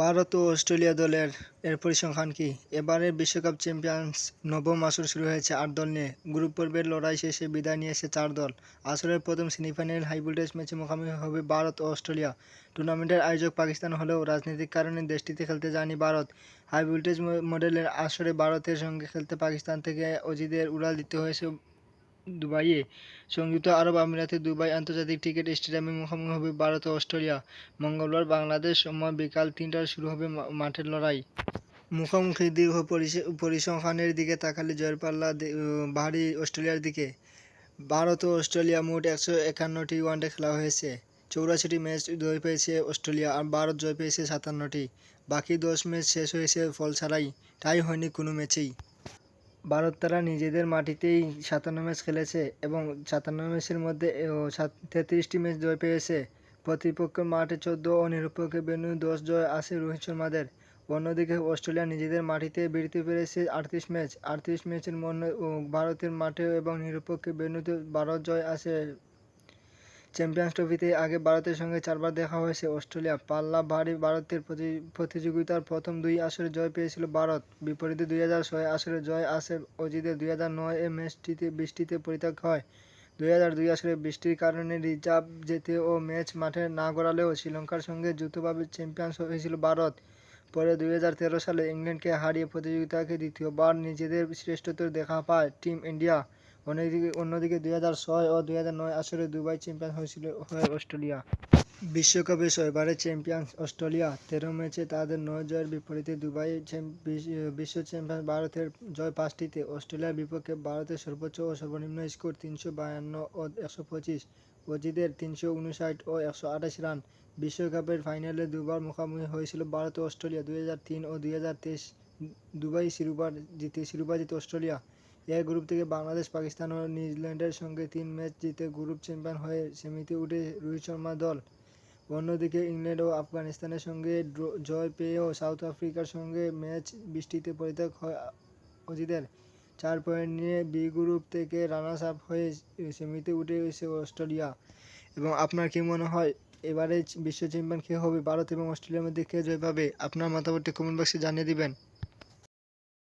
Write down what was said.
ভারত ও Australia দলের, এর পরিসংখ্যান কি? এবারের বিশ্বকাপ চ্যাম্পিয়ন্স নবম আসর শুরু হয়েছে আট দল নিয়ে। গ্রুপ পর্বের লড়াই শেষে বিদায় নিয়েছে চার দল। আসরের প্রথম সেমিফাইনাল হাইভোল্টেজ ম্যাচে মুখোমুখি হবে ভারত ও অস্ট্রেলিয়া। টুর্নামেন্টের আয়োজক পাকিস্তান হলেও রাজনৈতিক কারণে দেশটিতে খেলতে যায়নি ভারত। হাইভোল্টেজ মডেলের আসরে ভারতের সঙ্গে খেলতে পাকিস্তান থেকে অজিদের উড়াল দিতে হয়েছে দুবাইয়ে। সংযুক্ত আরব আমিরাতে দুবাই আন্তর্জাতিক ক্রিকেট স্টেডিয়ামে মুখোমুখি হবে ভারত ও অস্ট্রেলিয়া। মঙ্গলবার বাংলাদেশ সময় বিকাল তিনটায় শুরু হবে মাঠের লড়াই। মুখোমুখি দীর্ঘ পরিসংখ্যানের দিকে তাকালে জয়ের পাল্লা ভারী অস্ট্রেলিয়ার দিকে। ভারত ও অস্ট্রেলিয়া মোট একশো একান্নটি ওয়ানডে খেলা হয়েছে। চৌরাশিটি ম্যাচ জয় পেয়েছে অস্ট্রেলিয়া আর ভারত জয় পেয়েছে সাতান্নটি। বাকি দশ ম্যাচ শেষ হয়েছে ফল ছাড়াই টাই হয়নি কোনো ম্যাচেই। ভারত তারা নিজেদের মাটিতেই সাতান্ন ম্যাচ খেলেছে এবং সাতান্ন ম্যাচের মধ্যে তেত্রিশটি ম্যাচ জয় পেয়েছে। প্রতিপক্ষের মাঠে চোদ্দ ও নিরপেক্ষ ভেন্যু দশ জয় আছে রোহিত শর্মাদের। অন্যদিকে অস্ট্রেলিয়া নিজেদের মাটিতে বেরোতে পেরেছে আটত্রিশ ম্যাচ। আটত্রিশ ম্যাচের মধ্যে ভারতের মাঠে এবং নিরপেক্ষ বেনুতে বারো জয় আছে চ্যাম্পিয়ন্স ট্রফিতে আগে ভারতের সঙ্গে চারবার দেখা হয়েছে। অস্ট্রেলিয়া পাল্লা ভারী ভারতের প্রতি- প্রতিযোগিতার প্রথম দুই আসরে জয় পেয়েছিল ভারত। বিপরীতে দুই হাজার ছয় আসরে জয় আসে অজিদের দুই হাজার নয় এ ম্যাচটিতে বৃষ্টিতে পরিত্যাগ হয়। দুই হাজার দুই আসরে বৃষ্টির কারণে রিজার্ভ যেতে ও ম্যাচ মাঠে না গড়ালেও শ্রীলঙ্কার সঙ্গে যৌথভাবে চ্যাম্পিয়ন্স হয়েছিল ভারত। পরে দুই হাজার তেরো সালে ইংল্যান্ডকে হারিয়ে প্রতিযোগিতাকে দ্বিতীয়বার নিজেদের শ্রেষ্ঠত্ব দেখা পায় টিম ইন্ডিয়া। অন্যদিকে অন্যদিকে দুই হাজার ছয় ও দুই হাজার নয় আসরে দুবাই চ্যাম্পিয়ন হয়েছিল হয় অস্ট্রেলিয়া। বিশ্বকাপে ছয়বারের চ্যাম্পিয়ন অস্ট্রেলিয়া। তেরো ম্যাচে তাদের নয় জয়ের বিপরীতে দুবাই বিশ্ব- চ্যাম্পিয়ন ভারতের জয় পাঁচটিতে। অস্ট্রেলিয়ার বিপক্ষে ভারতের সর্বোচ্চ ও সর্বনিম্ন স্কোর তিনশো বায়ান্ন ও একশো পঁচিশ। অজিদের তিনশো উনষাট ও একশো আঠাশ রান। বিশ্বকাপের ফাইনালে দুবার মুখোমুখি হয়েছিল ভারত ও অস্ট্রেলিয়া। দুই হাজার তিন ও দুই হাজার তেইশ দুবাই শিরোপা জিতে শিরোপা জিতে অস্ট্রেলিয়া। এ গ্রুপ থেকে বাংলাদেশ, পাকিস্তান ও নিউজিল্যান্ডের সঙ্গে তিন ম্যাচ জিতে গ্রুপ চ্যাম্পিয়ন হয়ে সেমিতে উঠে রোহিত শর্মা দল। অন্যদিকে ইংল্যান্ড ও আফগানিস্তানের সঙ্গে জয় পেয়েও সাউথ আফ্রিকার সঙ্গে ম্যাচ বৃষ্টিতে পরিত্যাগ হয় অজিদের চার পয়েন্ট নিয়ে বি গ্রুপ থেকে রানার্স আপ হয়ে সেমিতে উঠে এসে অস্ট্রেলিয়া। এবং আপনার কি মনে হয় এবারে বিশ্ব চ্যাম্পিয়ন কে হবে? ভারত এবং অস্ট্রেলিয়ার মধ্যে কে জয় পাবে? আপনার মতামতটি কমেন্ট বক্সে জানিয়ে দিবেন।